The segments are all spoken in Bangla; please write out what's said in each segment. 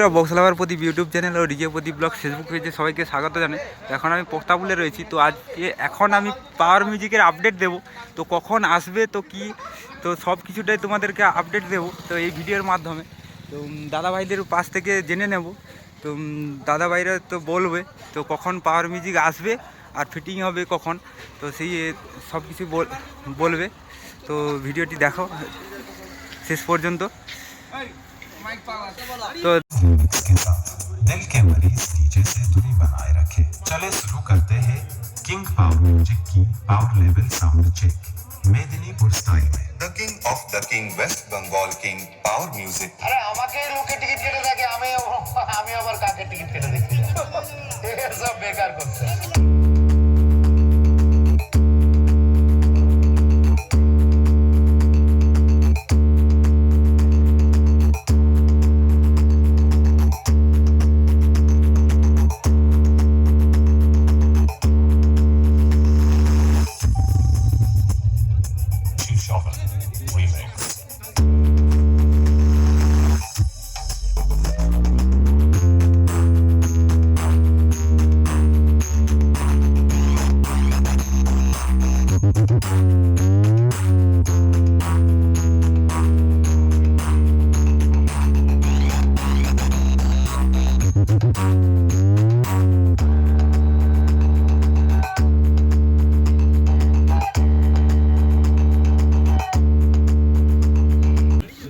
Box lover Pradip YouTube channel ও ডিজে প্রদীপ ব্লগ ফেসবুক পেজে সবাইকে স্বাগত জানাই। তো এখন আমি পোস্তাপুলে রয়েছি, তো আজকে এখন আমি পাওয়ার মিউজিকের আপডেট দেব। তো কখন আসবে, তো কি, তো সব কিছুটাই তোমাদেরকে আপডেট দেবো, তো এই ভিডিওর মাধ্যমে। তো দাদাভাইদের পাশ থেকে জেনে নেব। তো দাদাভাইরা তো বলবে, তো কখন পাওয়ার মিউজিক আসবে আর ফিটিং হবে কখন, তো সেই সব কিছু বল- বলবে। তো ভিডিওটি দেখো শেষ পর্যন্ত। তো लिरिक्स के साथ दिल के मरीज डीजे से दूरी बनाए रखे चले शुरू करते हैं किंग पावर म्यूजिक की power level sound check Medinipur style में the king of the king West Bengal king power music আরে আমাকে লোকে টিকিট কেটে দেখে আমি আমি আবার কাকে টিকিট কেটে দেখি সব বেকার করছে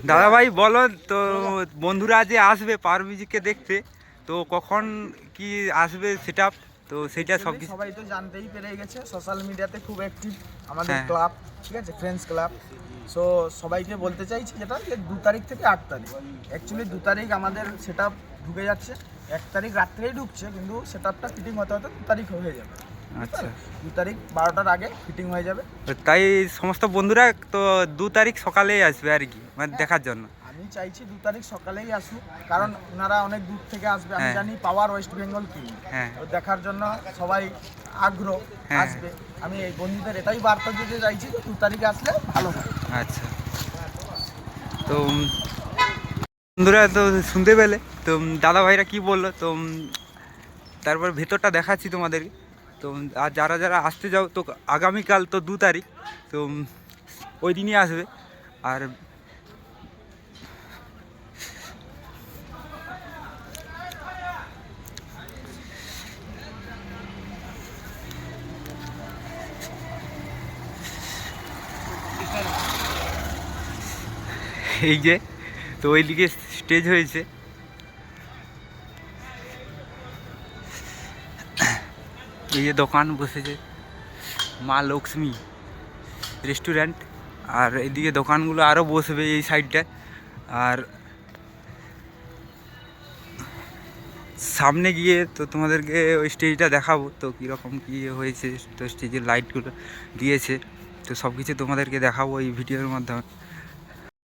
দাদাভাই বলো তো বন্ধুরা যে আসবে মিউজিককে দেখতে তো কখন কি আসবে সেটা তো সেটা সব কিছু সবাই তো জানতেই পেরে গেছে সোশ্যাল মিডিয়াতে খুব অ্যাক্টিভ আমাদের হ্যাঁ। ক্লাব ঠিক আছে? ফ্রেন্ডস ক্লাব সো সবাইকে বলতে চাইছি যেটা যে দু তারিখ থেকে আট তারিখ। অ্যাকচুয়ালি দু তারিখ আমাদের সেট ঢুকে যাচ্ছে। এক তারিখ রাত্রেই ঢুকছে কিন্তু সেট আপটা ফিটিং হতে হতে দু তারিখ হয়ে যাবে। আচ্ছা। দু তারিখ বারোটার আগে ফিটিং হয়ে যাবে। তাই সমস্ত বন্ধুরা তো দু তারিখ সকালেই আসবে আর কি মানে দেখার জন্য। আমি চাইছি দু তারিখ সকালেই আসুক কারণ ওনারা অনেক দূর থেকে আসবে। আমি হ্যাঁ। জানি পাওয়ার ওয়েস্ট বেঙ্গল কি হ্যাঁ। দেখার জন্য সবাই আগ্রহ হ্যাঁ। আসবে। আমি এই বন্ধুদের এটাই বার্তা দিতে চাইছি দু তারিখে আসলে ভালো হয় আচ্ছা। তো বন্ধুরা তো শুনতে পেলে। তো দাদা ভাইরা কি বলল? তো তারপর ভেতরটা দেখাচ্ছি তোমাদেরকে। তো, আর যারা যারা আসতে যাও, তো আগামীকাল তো দু তারিখ, তো ওই দিনই আসবে। আর এই যে, তো ওইদিকে স্টেজ হয়েছে। এই যে দোকান বসেছে, মা লক্ষ্মী রেস্টুরেন্ট আর এদিকে দোকানগুলো আরও বসবে এই সাইডটায় আর সামনে গিয়ে তো তোমাদেরকে ওই স্টেজটা দেখাবো, তো কীরকম কী হয়েছে, তো স্টেজের লাইটগুলো দিয়েছে, তো সব কিছু তোমাদেরকে দেখাবো এই ভিডিওর মাধ্যমে।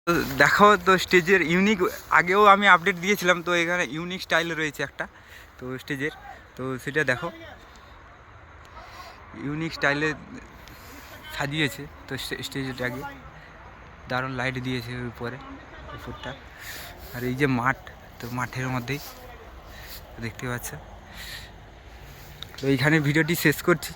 তো দেখো, তো স্টেজের ইউনিক আগেও আমি আপডেট দিয়েছিলাম, তো এখানে ইউনিক স্টাইল রয়েছে একটা, তো স্টেজের তো সেটা দেখো। ইউনিক স্টাইলে সাজিয়েছে, তো স্টেজটাকে। দারুণ লাইট দিয়েছে উপরে উপরটা আর এই যে মাঠ, তো মাঠের মধ্যেই, দেখতে পাচ্ছ। তো এইখানে ভিডিওটি শেষ করছি।